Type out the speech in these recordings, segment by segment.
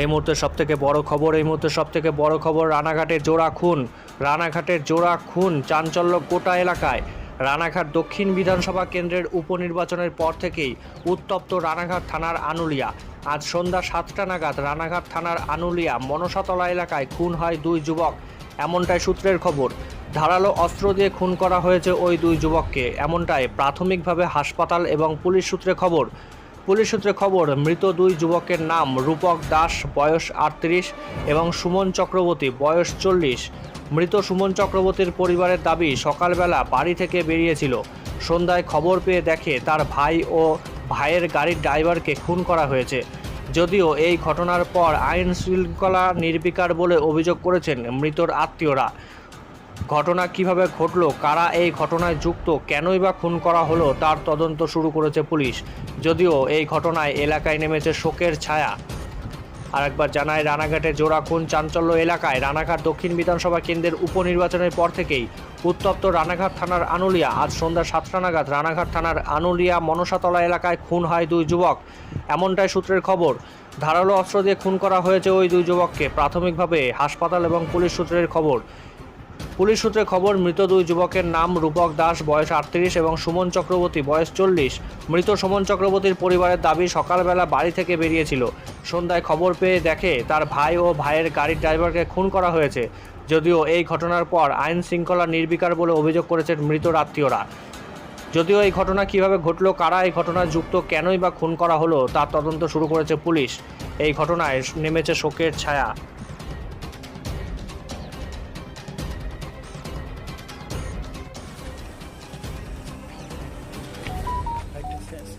এই মুহূর্তে সব থেকে বড় খবর, এই মুহূর্তে সব থেকে বড় খবর রানাঘাটের জোড়া খুন রানাঘাটের জোড়া খুন চাঞ্চল্য গোটা এলাকায়। রানাঘাট দক্ষিণ বিধানসভা কেন্দ্রের উপনির্বাচনের পর থেকেই উত্তপ্ত রানাঘাট থানার আনুলিয়া। আজ সন্ধ্যা সাতটা নাগাদ রানাঘাট থানার আনুলিয়া মনসাতলা এলাকায় খুন হয় দুই যুবক। এমনটাই সূত্রের খবর। ধারালো অস্ত্র দিয়ে খুন করা হয়েছে ওই দুই যুবককে। এমনটাই প্রাথমিকভাবে হাসপাতাল এবং পুলিশ সূত্রে খবর। পুলিশ সূত্রে খবর, মৃত দুই যুবকের নাম রূপক দাস, বয়স আটত্রিশ, এবং সুমন চক্রবর্তী, বয়স চল্লিশ। মৃত সুমন চক্রবর্তীর পরিবারের দাবি, সকালবেলা বাড়ি থেকে বেরিয়েছিল। সন্ধ্যায় খবর পেয়ে দেখে তার ভাই ও ভাইয়ের গাড়ির ড্রাইভারকে খুন করা হয়েছে। যদিও এই ঘটনার পর আইন শৃঙ্খলা নির্বিকার বলে অভিযোগ করেছেন মৃতর আত্মীয়রা। ঘটনা কীভাবে ঘটলো, কারা এই ঘটনায় যুক্ত, কেনই বা খুন করা হলো, তার তদন্ত শুরু করেছে পুলিশ। যদিও এই ঘটনায় এলাকায় নেমেছে শোকের ছায়া। আরেকবার জানায় রানাঘাটে জোড়া খুন চাঞ্চল্য এলাকায়। রানাঘাট দক্ষিণ বিধানসভা কেন্দ্রের উপনির্বাচনের পর থেকেই উত্তপ্ত রানাঘাট থানার আনুলিয়া। আজ সন্ধ্যা সাতটা নাগাদ রানাঘাট থানার আনুলিয়া মনসাতলা এলাকায় খুন হয় দুই যুবক। এমনটাই সূত্রের খবর। ধারালো অস্ত্র দিয়ে খুন করা হয়েছে ওই দুই যুবককে। প্রাথমিকভাবে হাসপাতাল এবং পুলিশ সূত্রের খবর পুলিশ সূত্রে খবর, মৃত দুই যুবকের নাম রূপক দাস, বয়স আটত্রিশ, এবং সুমন চক্রবর্তী, বয়স চল্লিশ। মৃত সুমন চক্রবর্তীর পরিবারের দাবি সকালবেলা বাড়ি থেকে বেরিয়েছিল। সন্ধ্যায় খবর পেয়ে দেখে তার ভাই ও ভাইয়ের গাড়ির ড্রাইভারকে খুন করা হয়েছে। যদিও এই ঘটনার পর আইন শৃঙ্খলা নির্বিকার বলে অভিযোগ করেছেন মৃত আত্মীয়রা যদিও এই ঘটনা কীভাবে ঘটল, কারা এই ঘটনায় যুক্ত, কেনই বা খুন করা হলো তার তদন্ত শুরু করেছে পুলিশ। এই ঘটনায় নেমেছে শোকের ছায়া।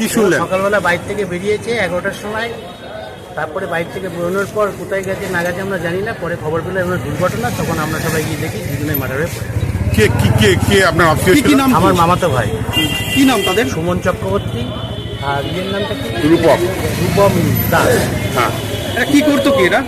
কি শুনলেন? সকালবেলা বাইর থেকে বেরিয়েছে এগারোটার সময়। তারপরে বাইর থেকে বেরোনোর পর কোথায় গেছে না গেছে আমরা জানি না। পরে খবর পেলে আমরা দুর্ঘটনা তখন আমরা সবাই গিয়ে দেখি দুজনে মার্ডার হয়ে কে কি কে কে আপনার আত্মীয় কি কি নাম? আমার মামাতো ভাই। কি নাম তাদের? সুমন চক্রবর্তী। আর ইয়ের নামটা কি? রূপক রূপম দাস। হ্যাঁ। এরা কি করতো কি এরা?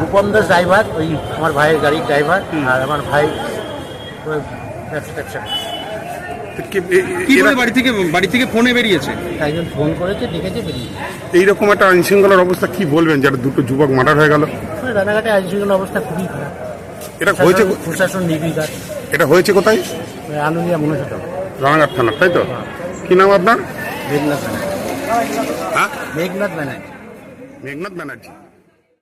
রূপম দাস ড্রাইভার ওই আমার ভাইয়ের গাড়ির ড্রাইভার আর আমার ভাই ব্যবসা ট্যাবসা কে- করে বাড়ি থেকে বাড়ি থেকে ফোনে বেরিয়েছে? একজন ফোন করেছে ডেকেছে বেরিয়ে এইরকম একটা আইন শৃঙ্খলার অবস্থা কি বলবেন? যারা দুটো যুবক মার্ডার হয়ে গেল। রানাঘাটে আইনশৃঙ্খলা অবস্থা খুবই খারাপ। এটা হয়েছে প্রশাসন- নির্বিকার। এটা হয়েছে কোথায়? আনুলিয়া মনোজাত রানাঘাট থানা তাই তো? কি নাম আপনার? মেঘনাথ ব্যানার্জি। হ্যাঁ? মেঘনাথ ব্যানার্জি। মেঘনাথ ব্যানার্জি।